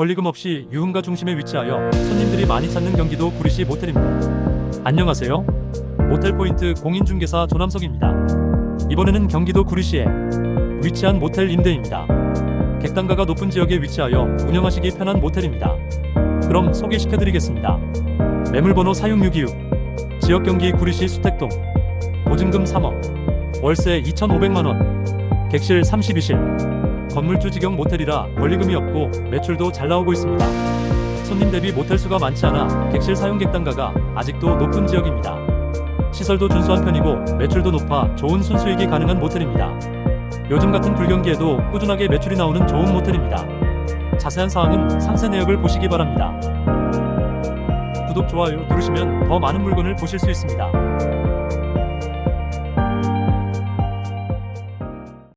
권리금 없이 유흥가 중심에 위치하여 손님들이 많이 찾는 경기도 구리시 모텔입니다. 안녕하세요. 모텔 포인트 공인중개사 조남석입니다. 이번에는 경기도 구리시에 위치한 모텔 임대입니다. 객단가가 높은 지역에 위치하여 운영하시기 편한 모텔입니다. 그럼 소개시켜드리겠습니다. 매물번호 46626 지역 경기 구리시 수택동 보증금 3억 월세 2,500만원 객실 32실 건물주 직영 모텔이라 권리금이 없고 매출도 잘 나오고 있습니다. 손님 대비 모텔 수가 많지 않아 객실 사용 객 단가가 아직도 높은 지역입니다. 시설도 준수한 편이고 매출도 높아 좋은 순수익이 가능한 모텔입니다. 요즘 같은 불경기에도 꾸준하게 매출이 나오는 좋은 모텔입니다. 자세한 사항은 상세 내역을 보시기 바랍니다. 구독, 좋아요 누르시면 더 많은 물건을 보실 수 있습니다.